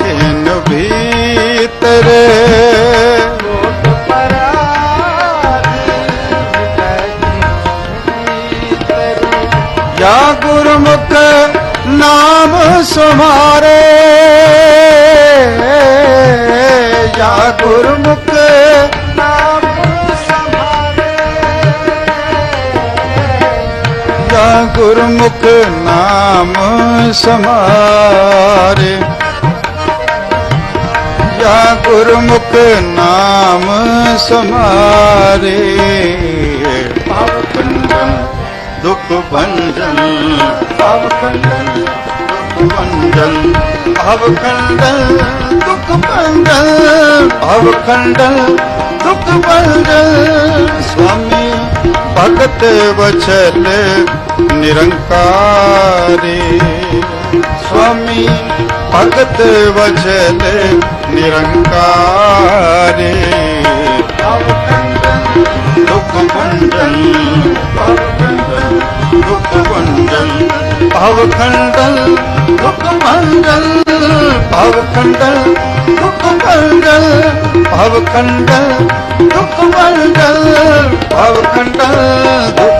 ਲਖਨ ਭੀਤਰ। ਲੋਕ ਗੁਰਮੁਖ ਨਾਮ ਸੁਮਾਰੇ। ਜਾ ਗੁਰਮੁਖ ਨਾਮ ਗੁਰਮੁਖ ਨਾਮ ਸਮਾਰੇ। ਭਵ ਕੰਡਨ, ਦੁਖ ਭੰਜਨ ਭਵ ਕੰਡਨ, ਦੁਖ ਭੰਜਨ ਭਵ ਕੰਡਨ, ਦੁਖ ਭੰਜਨ ਭਵ ਕੰਡਨ, ਦੁਖ ਭੰਜਨ ਸੁਆਮੀ ਭਗਤ ਵਚਲ ਨਿਰੰਕਾਰੀ। ਸੁਆਮੀ ਭਗਤ ਵਚਲ ਨਿਰੰਕਾਰੇ। ਭਵ ਕੰਡਨ ਦੁਖ ਭੰਜਨ ਭਵ ਕੰਡਨ ਦੁਖ ਭੰਜਨ ਭਵ ਕੰਡਨ ਦੁਖ ਭੰਜਨ ਭਵ ਖੰਡਲ ਦੁਖ ਮੰਡਲ ਭਵ ਕੰਡਨ ਦੁਖ ਭੰਜਨ ਭਵ ਕੰਡਨ